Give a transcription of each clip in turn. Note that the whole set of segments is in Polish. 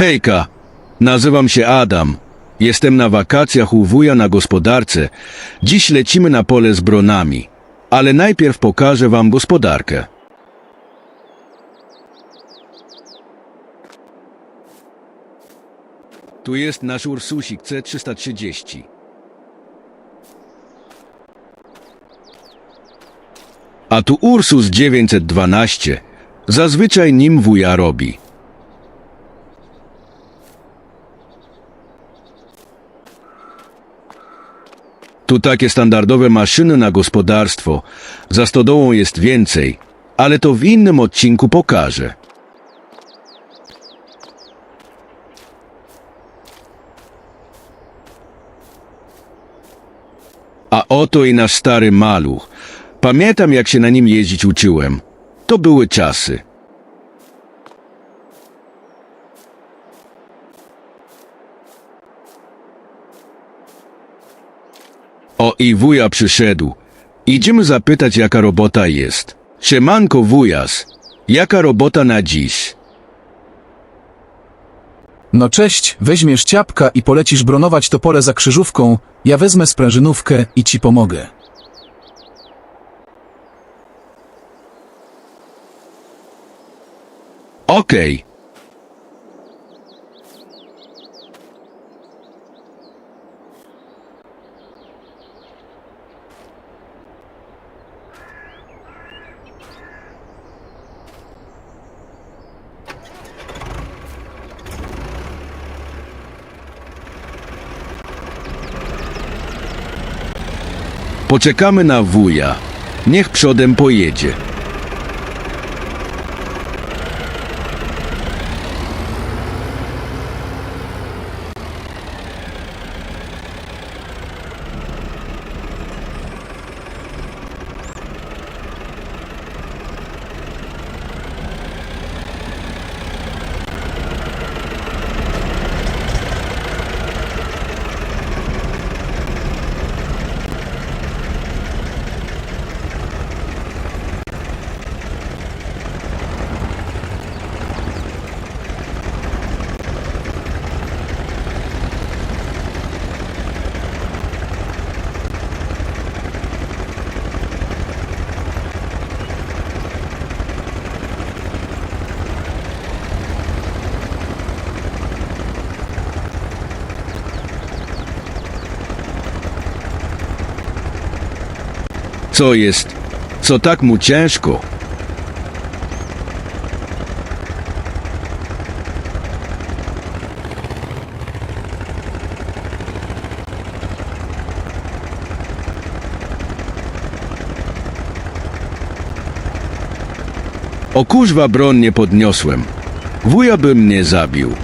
Hejka, nazywam się Adam. Jestem na wakacjach u wuja na gospodarce. Dziś lecimy na pole z bronami. Ale najpierw pokażę wam gospodarkę. Tu jest nasz Ursusik C330. A tu Ursus 912. Zazwyczaj nim wuja robi. Tu takie standardowe maszyny na gospodarstwo. Za stodołą jest więcej, ale to w innym odcinku pokażę. A oto i nasz stary maluch. Pamiętam, jak się na nim jeździć uczyłem. To były czasy. I wuja przyszedł. Idziemy zapytać, jaka robota jest. Siemanko, wujas. Jaka robota na dziś? No cześć, weźmiesz ciapka i polecisz bronować to pole za krzyżówką, ja wezmę sprężynówkę i ci pomogę. Okej. Poczekamy na wuja. Niech przodem pojedzie. Co jest? Co tak mu ciężko? O kuźwa broń nie podniosłem. Wuja by mnie zabił.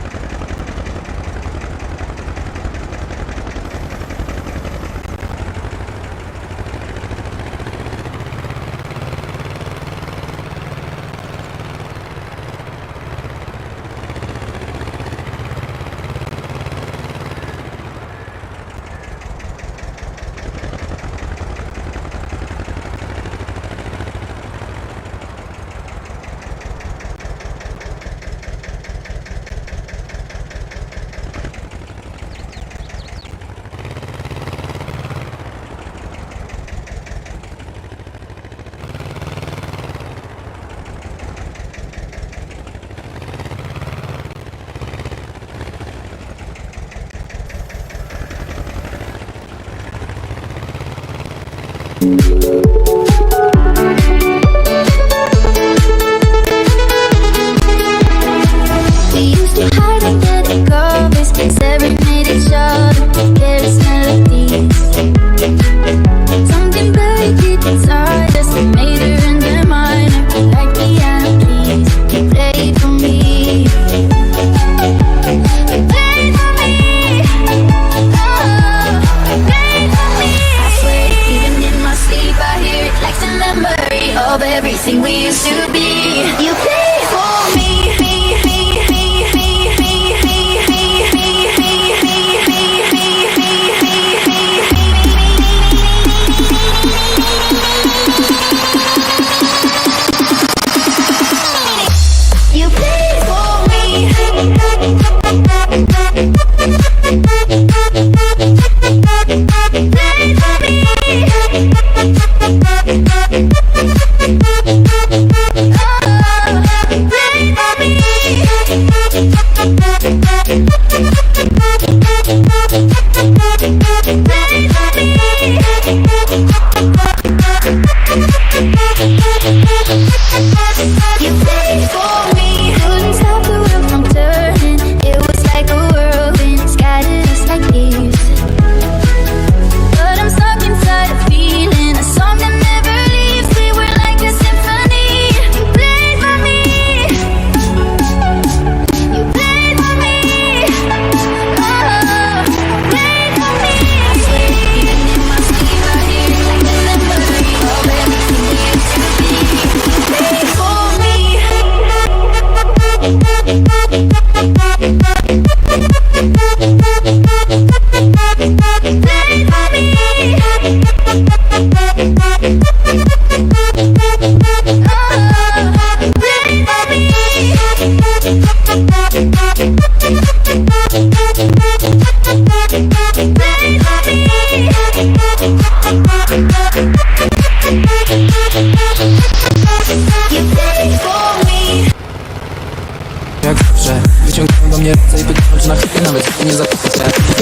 Thank you.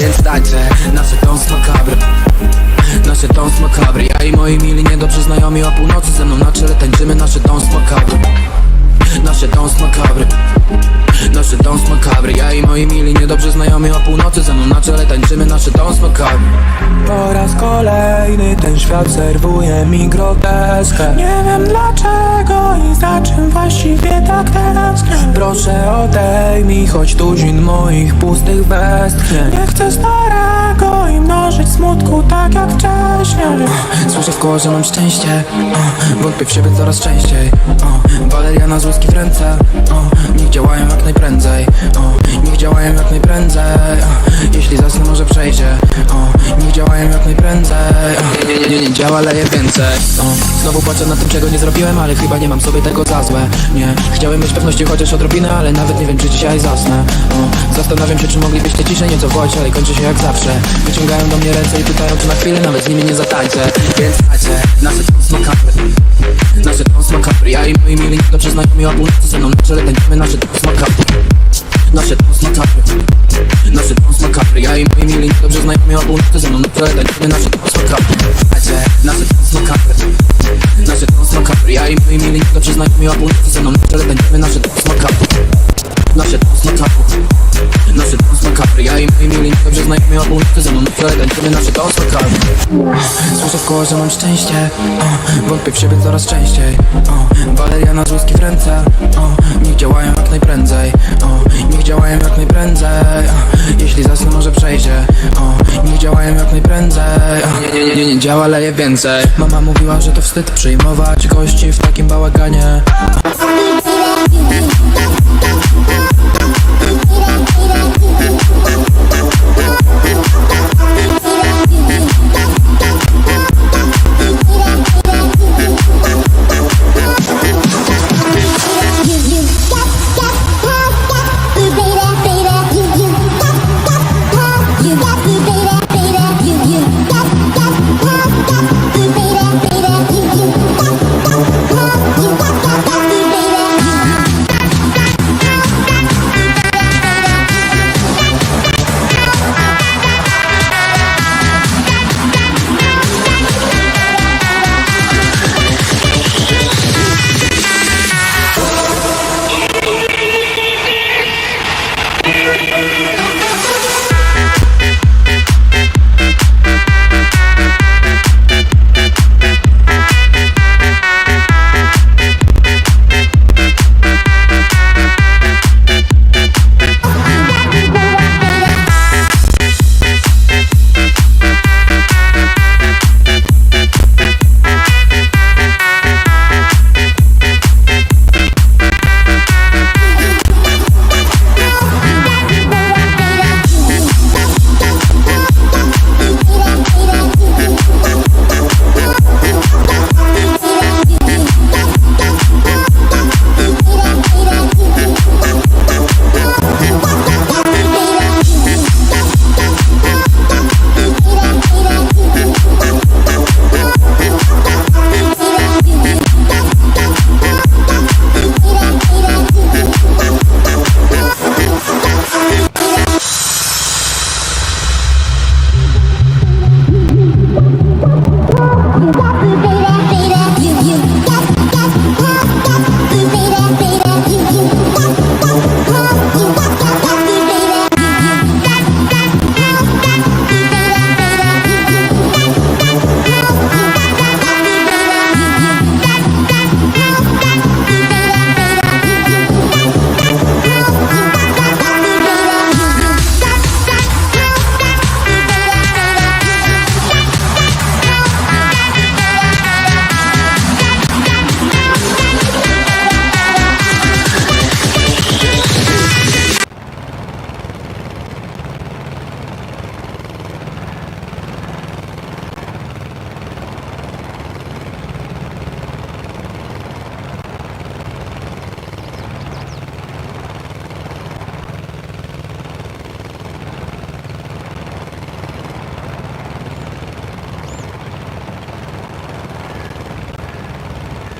Więc dajcie nasze dąs makabry. Nasze dąs makabry. Ja i moi mili niedobrze znajomi o północy ze mną na czele tańczymy. Nasze dąs makabry Nasze dąs makabry. Nasze dąs makabry. Ja i moi mili niedobrze znajomi o północy ze mną na czele tańczymy. Nasze dąs makabry. Po raz kolejny ten świat serwuje mi groteskę. Nie wiem dlaczego i za czym właściwie tak tęsknię. Proszę odejmij choć tuzin moich pustych westchnień. Nie chcę starego mnożyć smutku tak jak wcześniej. Słyszę w koło, że mam szczęście Wątpię w siebie coraz częściej. Waleriana z łyski w ręce Niech działają jak najprędzej. Niech działają jak najprędzej Jeśli zasnę może przejdzie. Niech działają jak najprędzej o, Nie, nie, nie, nie działa, leje więcej. Znowu płaczę na tym, czego nie zrobiłem Ale chyba nie mam sobie tego za złe. Nie, chciałem mieć pewności chociaż odrobinę Ale nawet nie wiem, czy dzisiaj zasnę. Zastanawiam się, czy moglibyście ciszej nieco wołać Ale kończy się jak zawsze. Wyciągają do mnie ręce i pytają, czy na chwilę nawet z nimi nie zatańczę. Więc dajcie, nasze dance makabry Nasze dance makabry Ja i moi mili dobrze znajomi o północy ze mną na czele tańczymy nasze dance makabry Nasze dance makabry Nasze dance makabry Ja i moi mili dobrze znajomi o północy ze mną na czele tańczymy nasze Dajcie, nasze makabry Nasze dance makabry Ja i moi mili dobrze znajomi o północy ze mną na czele tańczymy nasze makabry Nasze Ja i moi mili dobrze znajomi o północy ze mną na czele tańczymy nasze dance makabry Słyszę w koło, że mam szczęście o, Wątpię w siebie coraz częściej o, Waleriana z łyski w ręce o, Niech działają jak najprędzej o, Niech działają jak najprędzej o, Jeśli zasnę może przejdzie o, Niech działają jak najprędzej o, nie, nie, nie, nie, działa leje więcej. Mama mówiła, że to wstyd przyjmować gości w takim bałaganie You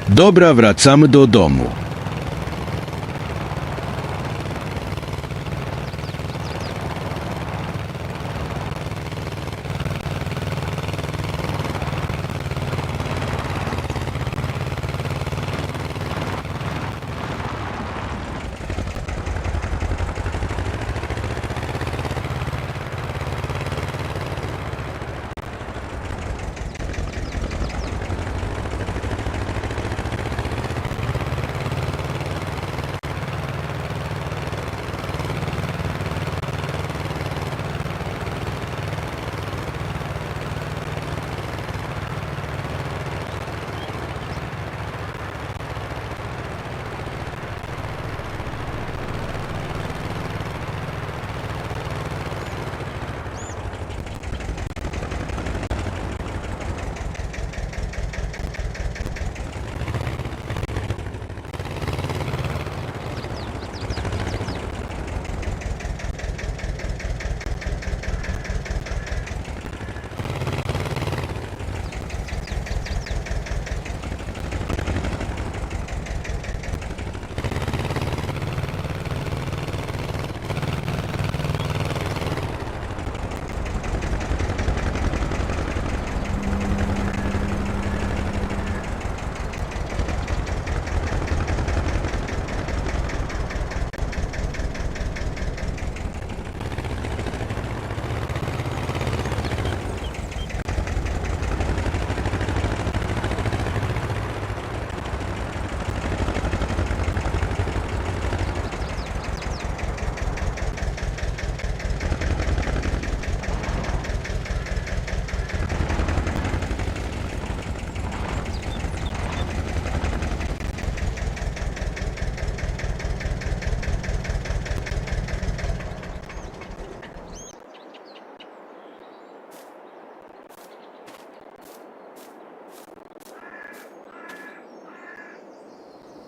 Dobra, wracamy do domu.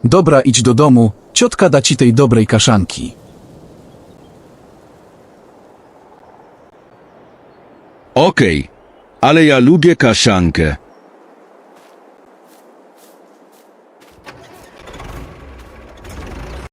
Dobra, idź do domu, ciotka da ci tej dobrej kaszanki. Okej, ale ja lubię kaszankę.